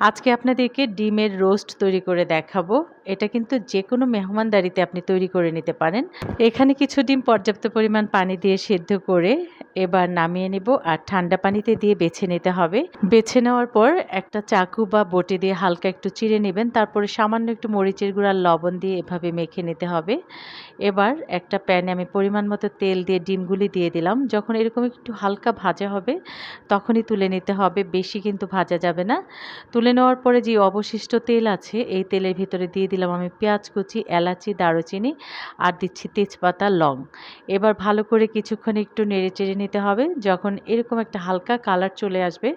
আজকে আপনাদেরকে ডিমের রোস্ট তৈরি করে দেখাবো। এটা কিন্তু যে কোনো মেহমানদারিতে আপনি তৈরি করে নিতে পারেন। এখানে কিছু ডিম পর্যাপ্ত পরিমাণ পানি দিয়ে সেদ্ধ করে এবার নামিয়ে নেব আর ঠান্ডা পানিতে দিয়ে বেছে নিতে হবে। বেছে নেওয়ার পর একটা চাকু বা বটি দিয়ে হালকা একটু চিড়ে নেবেন। তারপরে সামান্য একটু মরিচের গুঁড়া, লবণ দিয়ে এভাবে মেখে নিতে হবে। এবার একটা প্যানে আমি পরিমাণ মতো তেল দিয়ে ডিমগুলি দিয়ে দিলাম। যখন এরকম একটু হালকা ভাজা হবে, তখনই তুলে নিতে হবে। বেশি কিন্তু ভাজা যাবে না। তুলে নেওয়ার পরে যে অবশিষ্ট তেল আছে, এই তেলের ভিতরে দিয়ে দিলাম আমি পেঁয়াজ কুচি, এলাচি, দারুচিনি আর দিচ্ছি তেজপাতা, লং। এবার ভালো করে কিছুক্ষণ একটু নেড়ে চেড়ে নিতে হবে। যখন এরকম একটা হালকা কালার চলে আসবে,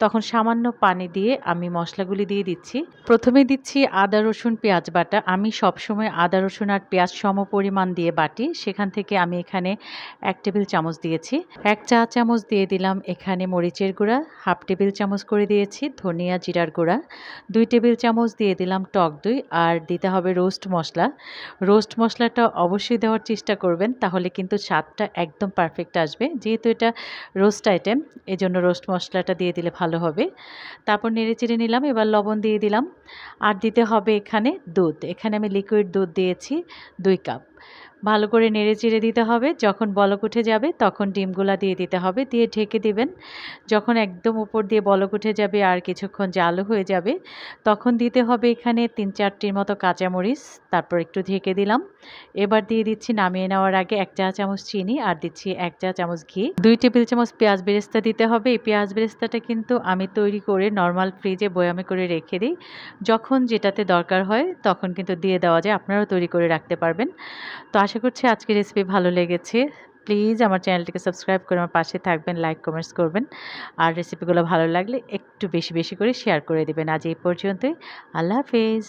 তখন সামান্য পানি দিয়ে আমি মশলাগুলি দিয়ে দিচ্ছি। প্রথমে দিচ্ছি আদা, রসুন, পেঁয়াজ বাটা। আমি সবসময় আদা, রসুন আর পেঁয়াজ সম পরিমাণ দিয়ে বাটি। সেখান থেকে আমি এখানে এক টেবিল চামচ দিয়েছি। এক চা চামচ দিয়ে দিলাম এখানে মরিচের গুঁড়া। হাফ টেবিল চামচ করে দিয়েছি ধনিয়া, জিরার গুঁড়া, দুই টেবিল চামচ দিয়ে দিলাম টক দই আর দিতে হবে রোস্ট মশলা। রোস্ট মশলাটা অবশ্যই দেওয়ার চেষ্টা করবেন, তাহলে কিন্তু স্বাদটা একদম পারফেক্ট আসবে। যেহেতু এটা রোস্ট আইটেম, এজন্য রোস্ট মশলাটা দিয়ে দিলে ভালো হবে। তারপর নেড়ে চেড়ে নিলাম, এবার লবণ দিয়ে দিলাম। আর দিতে হবে এখানে দুধ। এখানে আমি লিকুইড দুধ দিয়েছি, দুই কাপ। ভালো করে নেড়ে চেড়ে দিতে হবে। যখন বলক উঠে যাবে, তখন ডিমগুলা দিয়ে দিতে হবে। দিয়ে ঢেকে দিবেন। যখন একদম উপর দিয়ে বলক উঠে যাবে আর কিছুক্ষণ জালও হয়ে যাবে, তখন দিতে হবে এখানে তিন চারটির মতো কাঁচামরিচ। তারপর একটু ঢেকে দিলাম। এবার দিয়ে দিচ্ছি নামিয়ে নেওয়ার আগে এক চা চামচ চিনি আর দিচ্ছি এক চা চামচ ঘি। দুই টেবিল চামচ পেঁয়াজ বেরেস্তা দিতে হবে। এই পেঁয়াজ বেরেস্তাটা কিন্তু আমি তৈরি করে নর্মাল ফ্রিজে বয়ামে করে রেখে দিই। যখন যেটাতে দরকার হয়, তখন কিন্তু দিয়ে দেওয়া যায়। আপনারাও তৈরি করে রাখতে পারবেন। তো আশা করছি আজকের রেসিপি ভালো লেগেছে। প্লিজ আমার চ্যানেলটিকে সাবস্ক্রাইব করে আমার পাশে থাকবেন লাইক কমেন্টস করবেন। আর রেসিপিগুলো ভালো লাগলে একটু বেশি বেশি করে শেয়ার করে দেবেন। আজ এই পর্যন্তই। আল্লাহ হাফেজ।